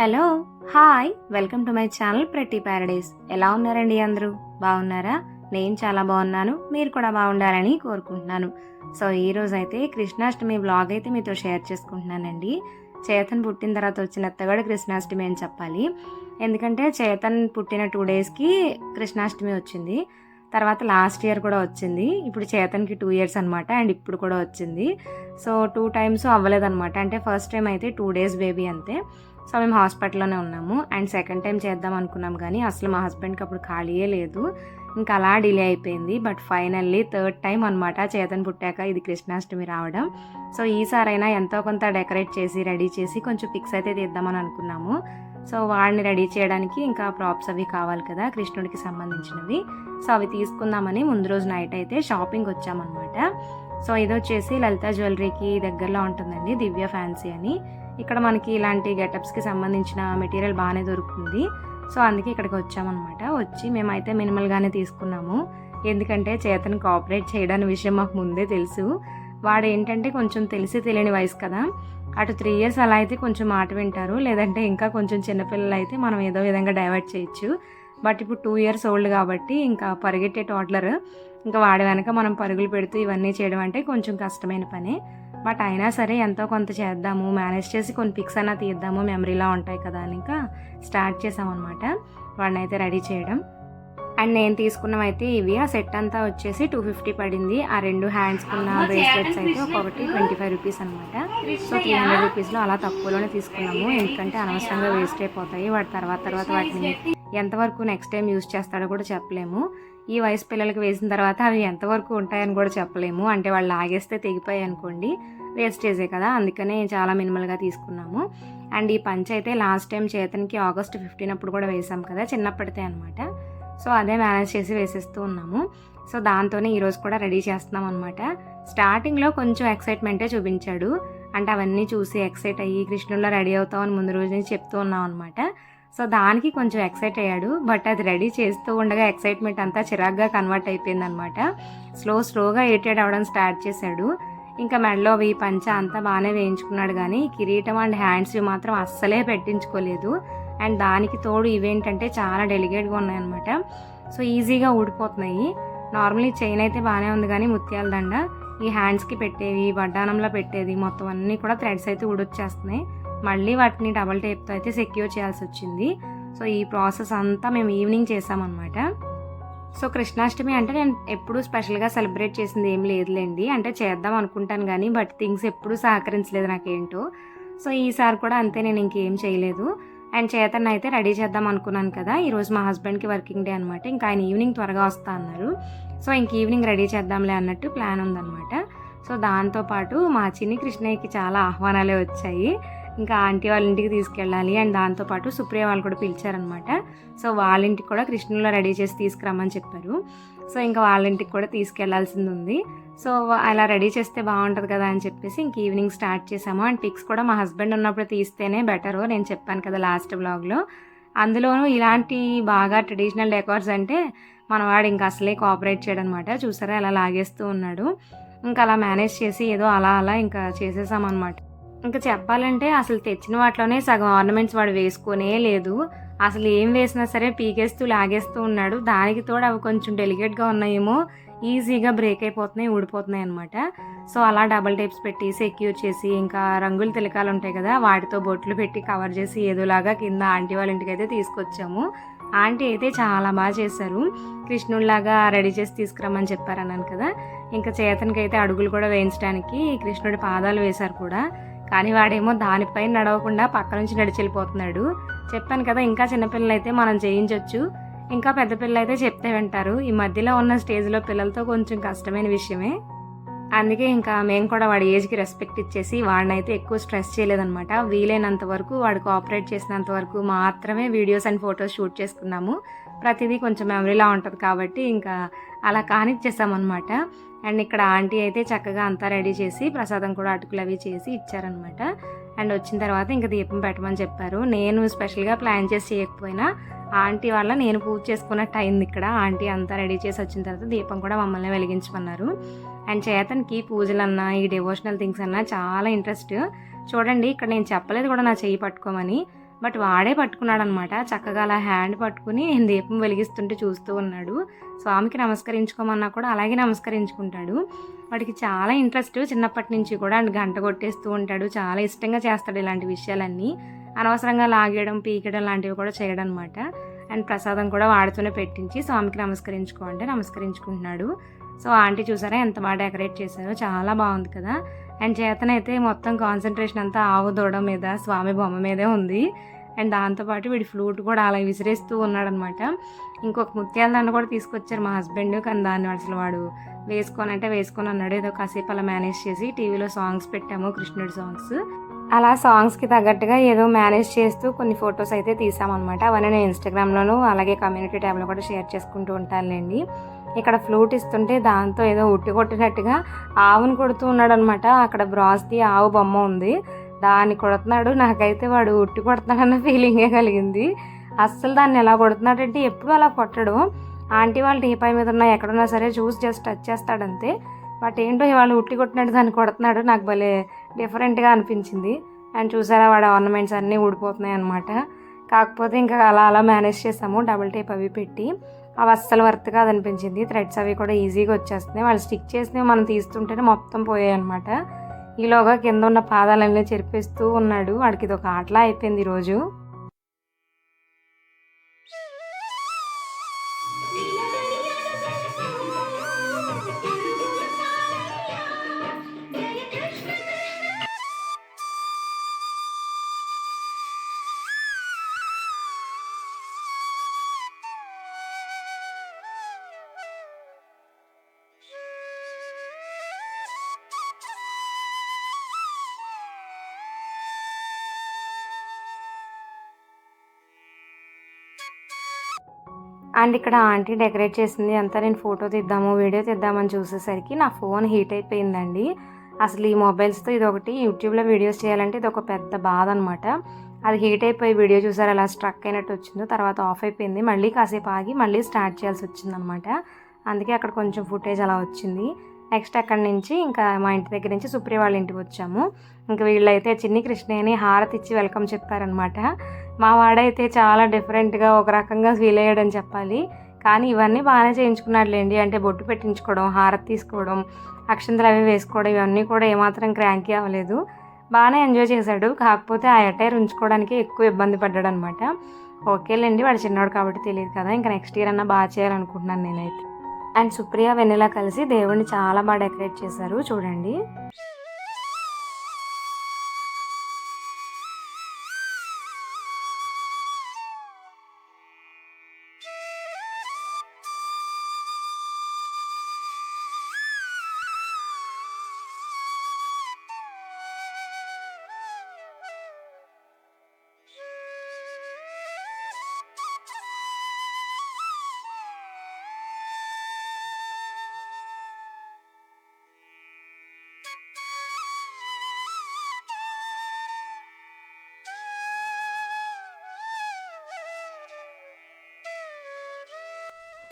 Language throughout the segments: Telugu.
Hello hi welcome to my channel Prathi paradise. ఎలా ఉన్నారండి అందరూ? బాగున్నారా? నేను చాలా బాగున్నాను. మీరు కూడా బాగుండాలని కోరుకుంటున్నాను. సో ఈ అయితే కృష్ణాష్టమి బ్లాగ్ అయితే మీతో షేర్ చేసుకుంటున్నానండి. చేతన్ పుట్టిన తర్వాత వచ్చిన కూడా కృష్ణాష్టమి అని చెప్పాలి. ఎందుకంటే చేతన్ పుట్టిన టూ డేస్కి కృష్ణాష్టమి వచ్చింది. తర్వాత లాస్ట్ ఇయర్ కూడా వచ్చింది. ఇప్పుడు చేతన్కి టూ ఇయర్స్ అనమాట అండ్ ఇప్పుడు కూడా వచ్చింది. సో టూ టైమ్స్ అవ్వలేదన్నమాట. అంటే ఫస్ట్ టైం అయితే టూ డేస్ బేబీ అంతే. సో మేము హాస్పిటల్లోనే ఉన్నాము. అండ్ సెకండ్ టైం చేద్దాం అనుకున్నాం కానీ అసలు మా హస్బెండ్కి అప్పుడు ఖాళీయే లేదు. ఇంకా అలా డిలే అయిపోయింది. బట్ ఫైనల్లీ థర్డ్ టైం అనమాట చేతన్ పుట్టాక ఇది కృష్ణాష్టమి రావడం. సో ఈసారైనా ఎంతో కొంత డెకరేట్ చేసి రెడీ చేసి కొంచెం పిక్స్ అయితే తీద్దామని అనుకున్నాము. సో వాడిని రెడీ చేయడానికి ఇంకా ప్రాప్స్ అవి కావాలి కదా కృష్ణుడికి సంబంధించినవి. సో అవి తీసుకుందామని ముందు రోజు నైట్ అయితే షాపింగ్ వచ్చామన్నమాట. సో ఇది వచ్చేసి లలిత జ్యువెలరీకి దగ్గరలో ఉంటుందండి దివ్య ఫ్యాన్సీ అని. ఇక్కడ మనకి ఇలాంటి గెటప్స్కి సంబంధించిన మెటీరియల్ బాగానే దొరుకుతుంది. సో అందుకే ఇక్కడికి వచ్చామన్నమాట. వచ్చి మేమైతే మినిమల్గానే తీసుకున్నాము. ఎందుకంటే చేతను కోఆపరేట్ చేయడానికి విషయం మాకు ముందే తెలుసు. వాడు ఏంటంటే కొంచెం తెలిసి తెలియని వయసు కదా. అటు త్రీ ఇయర్స్ అలా అయితే కొంచెం మాట వింటారు. లేదంటే ఇంకా కొంచెం చిన్నపిల్లలు అయితే మనం ఏదో విధంగా డైవర్ట్ చేయొచ్చు. బట్ ఇప్పుడు టూ ఇయర్స్ ఓల్డ్ కాబట్టి ఇంకా పరిగెట్టే టోటలర్ ఇంకా వాడి వెనక మనం పరుగులు పెడుతూ ఇవన్నీ చేయడం అంటే కొంచెం కష్టమైన పనే. బట్ అయినా సరే ఎంతో కొంత చేద్దాము. మేనేజ్ చేసి కొన్ని పిక్స్ అయినా తీద్దాము. మెమరీలా ఉంటాయి కదా అని ఇంకా స్టార్ట్ చేసామన్నమాట. వాడిని అయితే రెడీ చేయడం. అండ్ నేను తీసుకున్నవి అయితే ఇవి. ఆ సెట్ అంతా వచ్చేసి టూ ఫిఫ్టీ పడింది. ఆ రెండు హ్యాండ్స్ కున్న బ్రేస్లెట్స్ అయితే ఒక్కొక్కటి ట్వంటీ ఫైవ్ రూపీస్ అనమాట సో త్రీ హండ్రెడ్ రూపీస్లో అలా తక్కువలోనే తీసుకున్నాము. ఎందుకంటే అనవసరంగా వేస్ట్ అయిపోతాయి. వాటి తర్వాత తర్వాత వాటిని ఎంతవరకు నెక్స్ట్ టైం యూస్ చేస్తాడో కూడా చెప్పలేము. ఈ వయసు పిల్లలకి వేసిన తర్వాత అవి ఎంతవరకు ఉంటాయని కూడా చెప్పలేము. అంటే వాళ్ళు ఆగేస్తే తెగిపోయాయి అనుకోండి. వేస్టేజే కదా. అందుకనే చాలా మినిమల్గా తీసుకున్నాము. అండ్ ఈ పంచ్ అయితే లాస్ట్ టైం చేతనికి ఆగస్ట్ ఫిఫ్టీన్ అప్పుడు కూడా వేసాం కదా. చిన్నప్పటితే అనమాట సో అదే మేనేజ్ చేసి వేసేస్తూ ఉన్నాము. సో దాంతోనే ఈరోజు కూడా రెడీ చేస్తున్నాం అనమాట స్టార్టింగ్లో కొంచెం ఎక్సైట్మెంటే చూపించాడు. అంటే అవన్నీ చూసి ఎక్సైట్ అయ్యి కృష్ణుల్లో రెడీ అవుతామని ముందు రోజు నుంచి చెప్తూ ఉన్నాం అనమాట సో దానికి కొంచెం ఎక్సైట్ అయ్యాడు. బట్ అది రెడీ చేస్తూ ఉండగా ఎక్సైట్మెంట్ అంతా చిరాగ్గా కన్వర్ట్ అయిపోయింది అనమాట స్లో స్లోగా ఇరిటేట్ అవ్వడం స్టార్ట్ చేశాడు. ఇంకా మెడలో అవి పంచ అంతా బాగానే వేయించుకున్నాడు కానీ కిరీటం అండ్ హ్యాండ్స్ మాత్రం అస్సలే పెట్టించుకోలేదు. అండ్ దానికి తోడు ఇవేంటంటే చాలా డెలికేట్గా ఉన్నాయన్నమాట. సో ఈజీగా ఊడిపోతున్నాయి. నార్మల్లీ చైన్ అయితే బాగానే ఉంది కానీ ముత్యాల దండ. ఈ హ్యాండ్స్కి పెట్టేవి వడ్డానంలో పెట్టేది మొత్తం అన్నీ కూడా థ్రెడ్స్ అయితే ఊడొచ్చేస్తున్నాయి. మళ్ళీ వాటిని డబల్ టేప్తో అయితే సెక్యూర్ చేయాల్సి వచ్చింది. సో ఈ ప్రాసెస్ అంతా మేము ఈవినింగ్ చేసామన్నమాట. సో కృష్ణాష్టమి అంటే నేను ఎప్పుడూ స్పెషల్గా సెలబ్రేట్ చేసింది ఏం లేదులేండి. అంటే చేద్దాం అనుకుంటాను కానీ బట్ థింగ్స్ ఎప్పుడూ సహకరించలేదు నాకేంటో. సో ఈసారి కూడా అంతే నేను ఇంకేం చేయలేదు. అండ్ చేతన్ అయితే రెడీ చేద్దాం అనుకున్నాను కదా ఈరోజు మా హస్బెండ్కి వర్కింగ్ డే అనమాట ఇంకా ఆయన ఈవినింగ్ త్వరగా వస్తా అన్నారు. సో ఇంక ఈవినింగ్ రెడీ చేద్దాంలే అన్నట్టు ప్లాన్ ఉందన్నమాట. సో దాంతోపాటు మా చిన్ని కృష్ణయ్యకి చాలా ఆహ్వానాలే వచ్చాయి. ఇంకా ఆంటీ వాళ్ళ ఇంటికి తీసుకెళ్ళాలి. అండ్ దాంతోపాటు సుప్రియ వాళ్ళు కూడా పిలిచారనమాట. సో వాళ్ళ ఇంటికి కూడా కృష్ణలో రెడీ చేసి తీసుకురమ్మని చెప్పారు. సో ఇంకా వాళ్ళ ఇంటికి కూడా తీసుకెళ్ళాల్సింది ఉంది సో అలా రెడీ చేస్తే బాగుంటుంది కదా అని చెప్పేసి ఇంక ఈవినింగ్ స్టార్ట్ చేసాము. అండ్ పిక్స్ కూడా మా హస్బెండ్ ఉన్నప్పుడు తీస్తేనే బెటరు. నేను చెప్పాను కదా లాస్ట్ బ్లాగ్లో అందులోనూ ఇలాంటి బాగా ట్రెడిషనల్ డెకార్స్ అంటే మనవాడు ఇంకా అసలే కోఆపరేట్ చేయడనమాట. చూసారా? అలా లాగేస్తూ ఉన్నాడు. ఇంకా అలా మేనేజ్ చేసి ఏదో అలా అలా ఇంకా చేసేసామన్నమాట ఇంకా చెప్పాలంటే అసలు తెచ్చిన వాటిలోనే సగం ఆర్నమెంట్స్ వాడు వేసుకునే లేదు. అసలు ఏం వేసినా సరే పీకేస్తూ లాగేస్తూ ఉన్నాడు. దానికి తోడు అవి కొంచెం డెలికేట్గా ఉన్నాయేమో ఈజీగా బ్రేక్ అయిపోతున్నాయి ఊడిపోతున్నాయి అనమాట సో అలా డబల్ టైప్స్ పెట్టి సెక్యూర్ చేసి ఇంకా రంగులు తిలకాలు ఉంటాయి కదా వాటితో బొట్లు పెట్టి కవర్ చేసి ఏదోలాగా కింద ఆంటీ వాళ్ళ ఇంటికి అయితే తీసుకొచ్చాము. ఆంటీ అయితే చాలా బాగా చేశారు. కృష్ణుడిలాగా రెడీ చేసి తీసుకురమ్మని చెప్పారు అన్నాను కదా. ఇంకా చేతనికి అయితే అడుగులు కూడా వేయించడానికి కృష్ణుడి పాదాలు వేశారు కూడా. కానీ వాడేమో దానిపైన నడవకుండా పక్క నుంచి నడిచి వెళ్ళిపోతున్నాడు చెప్పాను కదా ఇంకా చిన్నపిల్లలు అయితే మనం చేయించవచ్చు ఇంకా పెద్ద పిల్లలు అయితే చెప్తే వింటారు. ఈ మధ్యలో ఉన్న స్టేజ్లో పిల్లలతో కొంచెం కష్టమైన విషయమే. అందుకే ఇంకా మేము కూడా వాడి ఏజ్కి రెస్పెక్ట్ ఇచ్చేసి వాడిని అయితే ఎక్కువ స్ట్రెస్ చేయలేదన్నమాట. వీలైనంత వరకు వాడు కోఆపరేట్ చేసినంత వరకు మాత్రమే వీడియోస్ అండ్ ఫొటోస్ షూట్ చేసుకున్నాము. ప్రతిదీ కొంచెం మెమరీలా ఉంటుంది కాబట్టి ఇంకా అలా కానిచ్చేసామన్నమాట. అండ్ ఇక్కడ ఆంటీ అయితే చక్కగా అంతా రెడీ చేసి ప్రసాదం కూడా అటుకులు అవి చేసి ఇచ్చారనమాట అండ్ వచ్చిన తర్వాత ఇంకా దీపం పెట్టమని చెప్పారు. నేను స్పెషల్గా ప్లాన్ చేసి చేయకపోయినా ఆంటీ వల్ల నేను పూజ చేసుకున్నట్టు అయింది ఇక్కడ ఆంటీ అంతా రెడీ చేసి వచ్చిన తర్వాత దీపం కూడా మమ్మల్ని వెలిగించమన్నారు. అండ్ చేతనికి పూజలన్నా ఈ డివోషనల్ థింగ్స్ అన్నా చాలా ఇంట్రెస్ట్. చూడండి ఇక్కడ నేను చెప్పలేదు కూడా నా చెయ్యి పట్టుకోమని. బట్ వాడే పట్టుకున్నాడు అనమాట చక్కగా అలా హ్యాండ్ పట్టుకుని దీపం వెలిగిస్తుంటే చూస్తూ ఉన్నాడు. స్వామికి నమస్కరించుకోమన్నా కూడా అలాగే నమస్కరించుకుంటాడు. వాడికి చాలా ఇంట్రెస్ట్. చిన్నప్పటి నుంచి కూడా అండ్ గంట కొట్టేస్తూ ఉంటాడు. చాలా ఇష్టంగా చేస్తాడు ఇలాంటి విషయాలన్నీ. అనవసరంగా లాగేయడం పీకడం లాంటివి కూడా చేయడం అనమాట అండ్ ప్రసాదం కూడా వాడుతూనే పెట్టించి స్వామికి నమస్కరించుకో అంటే నమస్కరించుకుంటున్నాడు. సో ఆంటీ చూసారా ఎంత బాగా డెకరేట్ చేశారో? చాలా బాగుంది కదా. అండ్ చేతనైతే మొత్తం కాన్సన్ట్రేషన్ అంతా ఆవు దూడ మీద స్వామి బొమ్మ మీదే ఉంది. అండ్ దాంతోపాటు వీడి ఫ్లూట్ కూడా అలా విసిరేస్తూ ఉన్నాడనమాట. ఇంకొక ముత్యాల దాన్ని కూడా తీసుకొచ్చారు మా హస్బెండ్ కానీ దాన్ని అసలు వాడు వేసుకొని అంటే వేసుకొని అన్నాడు. ఏదో కాసేపు అలా మేనేజ్ చేసి టీవీలో సాంగ్స్ పెట్టాము కృష్ణుడి సాంగ్స్ అలా సాంగ్స్కి తగ్గట్టుగా ఏదో మేనేజ్ చేస్తూ కొన్ని ఫొటోస్ అయితే తీసామన్నమాట. అవన్నీ నేను ఇన్స్టాగ్రామ్లోనూ అలాగే కమ్యూనిటీ ట్యాబ్లో కూడా షేర్ చేసుకుంటూ ఉంటానులేండి. ఇక్కడ ఫ్లూట్ ఇస్తుంటే దాంతో ఏదో ఉట్టి కొట్టినట్టుగా ఆవును కొడుతూ ఉన్నాడు అనమాట అక్కడ బ్రాస్ది ఆవు బొమ్మ ఉంది. దాన్ని కొడుతున్నాడు. నాకైతే వాడు ఉట్టి కొడుతున్నాడన్న ఫీలింగే కలిగింది. అస్సలు దాన్ని ఎలా కొడుతున్నాడంటే ఎప్పుడు అలా కొట్టడు. ఆంటీ వాళ్ళు టీపాయ్ మీద ఉన్నా ఎక్కడున్నా సరే చూసి జస్ట్ టచ్ చేస్తాడంతే. బట్ ఏంటో ఇవాళ ఉట్టి కొట్టినట్టు దాన్ని కొడుతున్నాడు. నాకు భలే డిఫరెంట్గా అనిపించింది. అండ్ చూసారా వాడు ఆర్నమెంట్స్ అన్నీ ఊడిపోతున్నాయి అనమాట కాకపోతే ఇంకా అలా అలా మేనేజ్ చేసాము. డబుల్ టేప్ అవి పెట్టి. అవి అస్సలు వర్త్ కాదనిపించింది. థ్రెడ్స్ అవి కూడా ఈజీగా వచ్చేస్తున్నాయి. వాళ్ళు స్టిక్ చేసినవి మనం తీస్తుంటేనే మొత్తం పోయాయి అనమాట ఈలోగా కింద ఉన్న పాదాలన్నీ చెరిపేస్తూ ఉన్నాడు. వాడికి ఇది ఒక ఆటలా అయిపోయింది ఈరోజు. అండ్ ఇక్కడ ఆంటీ డెకరేట్ చేసింది అంతా. నేను ఫోటో తీద్దాము వీడియో తీద్దామని చూసేసరికి నా ఫోన్ హీట్ అయిపోయిందండి. అసలు ఈ మొబైల్స్తో ఇది ఒకటి యూట్యూబ్లో వీడియోస్ చేయాలంటే ఇది ఒక పెద్ద బాధ అనమాట అది హీట్ అయిపోయి వీడియో చూసారు అలా స్ట్రక్ అయినట్టు వచ్చిందో తర్వాత ఆఫ్ అయిపోయింది. మళ్ళీ కాసేపు ఆగి మళ్ళీ స్టార్ట్ చేయాల్సి వచ్చిందనమాట అందుకే అక్కడ కొంచెం ఫుటేజ్ అలా వచ్చింది. నెక్స్ట్ అక్కడి నుంచి ఇంకా మా ఇంటి దగ్గర నుంచి సుప్రియ వాళ్ళ ఇంటికి వచ్చాము. ఇంకా వీళ్ళైతే చిన్ని కృష్ణయ్యని హారతి ఇచ్చి వెల్కమ్ చెప్పారనమాట మా వాడైతే చాలా డిఫరెంట్గా ఒక రకంగా ఫీల్ అయ్యాడని చెప్పాలి. కానీ ఇవన్నీ బాగానే చేయించుకున్నాడులేండి అంటే బొట్టు పెట్టించుకోవడం హారతి తీసుకోవడం అక్షంతలు అవి వేసుకోవడం ఇవన్నీ కూడా ఏమాత్రం క్రాంకీ అవ్వలేదు. బాగానే ఎంజాయ్ చేశాడు. కాకపోతే ఆ అటైర్ ఉంచుకోవడానికి ఎక్కువ ఇబ్బంది పడ్డాడు అనమాట ఓకేలేండి వాడు చిన్నవాడు కాబట్టి తెలియదు కదా. ఇంకా నెక్స్ట్ ఇయర్ అన్నా బాగా చేయాలనుకుంటున్నాను నేనైతే. అండ్ సుప్రియ వెన్నెల కలిసి దేవుడిని చాలా బాగా డెకరేట్ చేశారు. చూడండి.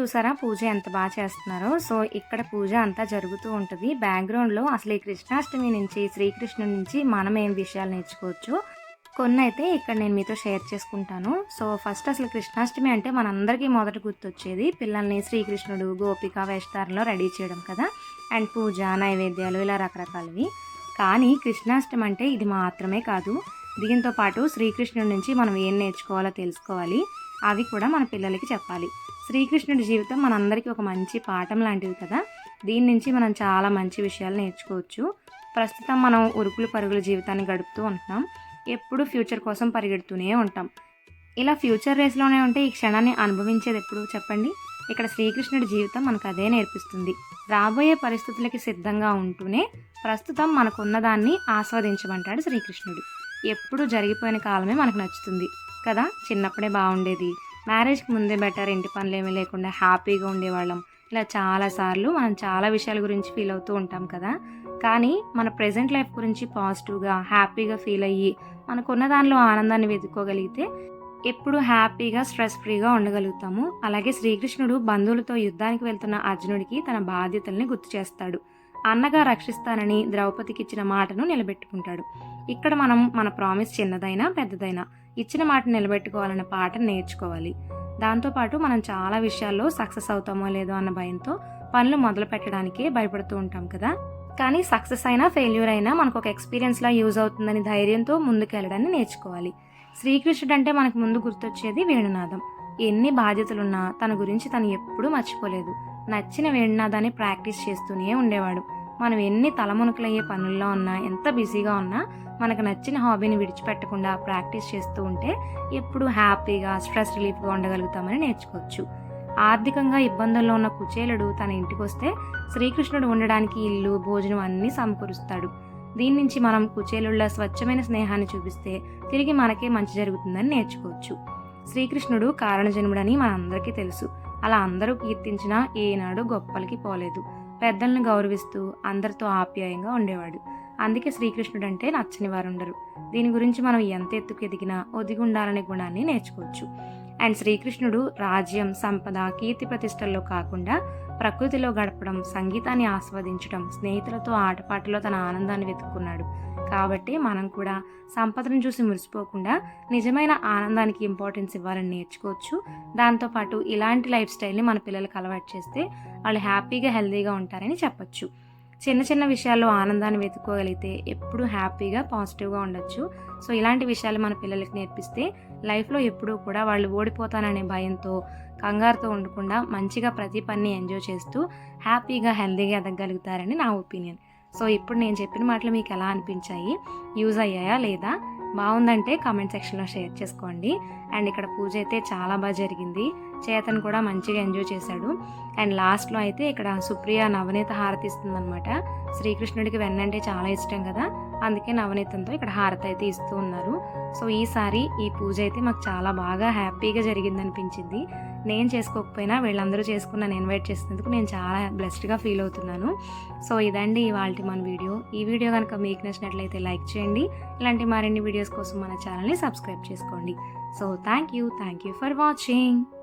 చూసారా? పూజ ఎంత బాగా చేస్తున్నారో. సో ఇక్కడ పూజ అంతా జరుగుతూ ఉంటుంది. బ్యాక్గ్రౌండ్లో అసలు ఈ కృష్ణాష్టమి నుంచి శ్రీకృష్ణుడి నుంచి మనం ఏం విషయాలు నేర్చుకోవచ్చు. కొన్ని అయితే ఇక్కడ నేను మీతో షేర్ చేసుకుంటాను. సో ఫస్ట్ అసలు కృష్ణాష్టమి అంటే మనందరికీ మొదట గుర్తొచ్చేది పిల్లల్ని శ్రీకృష్ణుడు గోపిక వేషధారంలో రెడీ చేయడం కదా. అండ్ పూజ నైవేద్యాలు ఇలా రకరకాలవి. కానీ కృష్ణాష్టమి అంటే ఇది మాత్రమే కాదు. దీంతో పాటు శ్రీకృష్ణుడి నుంచి మనం ఏం నేర్చుకోవాలో తెలుసుకోవాలి. అవి కూడా మన పిల్లలకి చెప్పాలి. శ్రీకృష్ణుడి జీవితం మనందరికీ ఒక మంచి పాఠం లాంటిది కదా? దీని నుంచి మనం చాలా మంచి విషయాలు నేర్చుకోవచ్చు. ప్రస్తుతం మనం ఉరుకులు పరుగుల జీవితాన్ని గడుపుతూ ఉంటున్నాం. ఎప్పుడు ఫ్యూచర్ కోసం పరిగెడుతూనే ఉంటాం. ఇలా ఫ్యూచర్ రేస్లోనే ఉంటే ఈ క్షణాన్ని అనుభవించేది ఎప్పుడు చెప్పండి? ఇక్కడ శ్రీకృష్ణుడి జీవితం మనకు అదే నేర్పిస్తుంది. రాబోయే పరిస్థితులకి సిద్ధంగా ఉంటూనే ప్రస్తుతం మనకున్న దాన్ని ఆస్వాదించమంటాడు శ్రీకృష్ణుడు. ఎప్పుడు జరిగిపోయిన కాలమే మనకు నచ్చుతుంది కదా? చిన్నప్పుడే బాగుండేది. మ్యారేజ్కి ముందే బెటర్ ఇంటి పనులు ఏమీ లేకుండా హ్యాపీగా ఉండేవాళ్ళం. ఇలా చాలాసార్లు మనం చాలా విషయాల గురించి ఫీల్ అవుతూ ఉంటాం కదా. కానీ మన ప్రజెంట్ లైఫ్ గురించి పాజిటివ్గా హ్యాపీగా ఫీల్ అయ్యి మనకున్న దానిలో ఆనందాన్ని వెతుక్కోగలిగితే ఎప్పుడు హ్యాపీగా స్ట్రెస్ ఫ్రీగా ఉండగలుగుతాము. అలాగే శ్రీకృష్ణుడు బంధువులతో యుద్ధానికి వెళ్తున్న అర్జునుడికి తన బాధ్యతల్ని గుర్తు చేస్తాడు. అన్నగా రక్షిస్తానని ద్రౌపదికి ఇచ్చిన మాటను నిలబెట్టుకుంటాడు. ఇక్కడ మనం మన ప్రామిస్ చిన్నదైనా పెద్దదైనా ఇచ్చిన మాట నిలబెట్టుకోవాలన్న పాఠం నేర్చుకోవాలి. దాంతోపాటు మనం చాలా విషయాల్లో సక్సెస్ అవుతామో లేదో అన్న భయంతో పనులు మొదలు పెట్టడానికే భయపడుతూ ఉంటాం కదా. కానీ సక్సెస్ అయినా ఫెయిల్యూర్ అయినా మనకు ఒక ఎక్స్పీరియన్స్లా యూజ్ అవుతుందని ధైర్యంతో ముందుకెళ్ళడాన్ని నేర్చుకోవాలి. శ్రీకృష్ణుడు అంటే మనకు ముందు గుర్తొచ్చేది వేణునాదం. ఎన్ని బాధ్యతలున్నా తన గురించి తను ఎప్పుడూ మర్చిపోలేదు. నచ్చిన వేణునాదాన్ని ప్రాక్టీస్ చేస్తూనే ఉండేవాడు. మనం ఎన్ని తలమునకలయ్యే పనుల్లో ఉన్నా ఎంత బిజీగా ఉన్నా మనకు నచ్చిన హాబీని విడిచిపెట్టకుండా ప్రాక్టీస్ చేస్తూ ఉంటే ఎప్పుడు హ్యాపీగా స్ట్రెస్ రిలీఫ్గా ఉండగలుగుతామని నేర్చుకోవచ్చు. ఆర్థికంగా ఇబ్బందుల్లో ఉన్న కుచేలుడు తన ఇంటికి వస్తే శ్రీకృష్ణుడు ఉండడానికి ఇల్లు భోజనం అన్నీ సమకూరుస్తాడు. దీని నుంచి మనం కుచేలుళ్ళ స్వచ్ఛమైన స్నేహాన్ని చూపిస్తే తిరిగి మనకే మంచి జరుగుతుందని నేర్చుకోవచ్చు. శ్రీకృష్ణుడు కారణజన్ముడని మనందరికీ తెలుసు. అలా అందరూ కీర్తించినా ఏనాడు గొప్పలకి పోలేదు. పెద్దలను గౌరవిస్తూ అందరితో ఆప్యాయంగా ఉండేవాడు. అందుకే శ్రీకృష్ణుడు అంటే నచ్చని వారు ఉండరు దీని గురించి మనం ఎంత ఎత్తుకు ఎదిగినా ఒదిగి ఉండాలనే గుణాన్ని నేర్చుకోవచ్చు. అండ్ శ్రీకృష్ణుడు రాజ్యం సంపద కీర్తి ప్రతిష్టల్లో కాకుండా ప్రకృతిలో గడపడం సంగీతాన్ని ఆస్వాదించడం స్నేహితులతో ఆటపాటలో తన ఆనందాన్ని వెతుక్కున్నాడు. కాబట్టి మనం కూడా సంపదను చూసి మురిసిపోకుండా నిజమైన ఆనందానికి ఇంపార్టెన్స్ ఇవ్వాలని నేర్చుకోవచ్చు. దాంతోపాటు ఇలాంటి లైఫ్ స్టైల్ని మన పిల్లలకు అలవాటు చేస్తే వాళ్ళు హ్యాపీగా హెల్తీగా ఉంటారని చెప్పొచ్చు. చిన్న చిన్న విషయాల్లో ఆనందాన్ని వెతుక్కోగలిగితే ఎప్పుడూ హ్యాపీగా పాజిటివ్గా ఉండొచ్చు. సో ఇలాంటి విషయాలు మన పిల్లలకి నేర్పిస్తే లైఫ్లో ఎప్పుడూ కూడా వాళ్ళు ఓడిపోతాననే భయంతో కంగారుతో ఉండకుండా మంచిగా ప్రతి పని ఎంజాయ్ చేస్తూ హ్యాపీగా హెల్తీగా ఎదగలుగుతారని నా ఒపీనియన్. సో ఇప్పుడు నేను చెప్పిన మాటలు మీకు ఎలా అనిపించాయి? యూజ్ అయ్యాయా లేదా? బాగుందంటే కామెంట్ సెక్షన్లో షేర్ చేసుకోండి. అండ్ ఇక్కడ పూజ అయితే చాలా బాగా జరిగింది. చేతన్ కూడా మంచిగా ఎంజాయ్ చేశాడు. అండ్ లాస్ట్లో అయితే ఇక్కడ సుప్రియ నవనీత హారతి ఇస్తుందన్నమాట. శ్రీకృష్ణుడికి వెన్నంటే చాలా ఇష్టం కదా. అందుకే నవనీతంతో ఇక్కడ హారతి అయితే ఇస్తూ ఉన్నారు. సో ఈసారి ఈ పూజ అయితే మాకు చాలా బాగా హ్యాపీగా జరిగింది అనిపించింది నేను చేసుకోకపోయినా వీళ్ళందరూ చేసుకున్న నన్ను ఇన్వైట్ చేసినందుకు నేను చాలా బ్లెస్డ్గా ఫీల్ అవుతున్నాను. సో ఇదండి ఇవాళ మన వీడియో. ఈ వీడియో కనుక మీకు నచ్చినట్లయితే లైక్ చేయండి. ఇలాంటి మరిన్ని వీడియోస్ కోసం మన ఛానల్ని సబ్స్క్రైబ్ చేసుకోండి. So thank you thank you for watching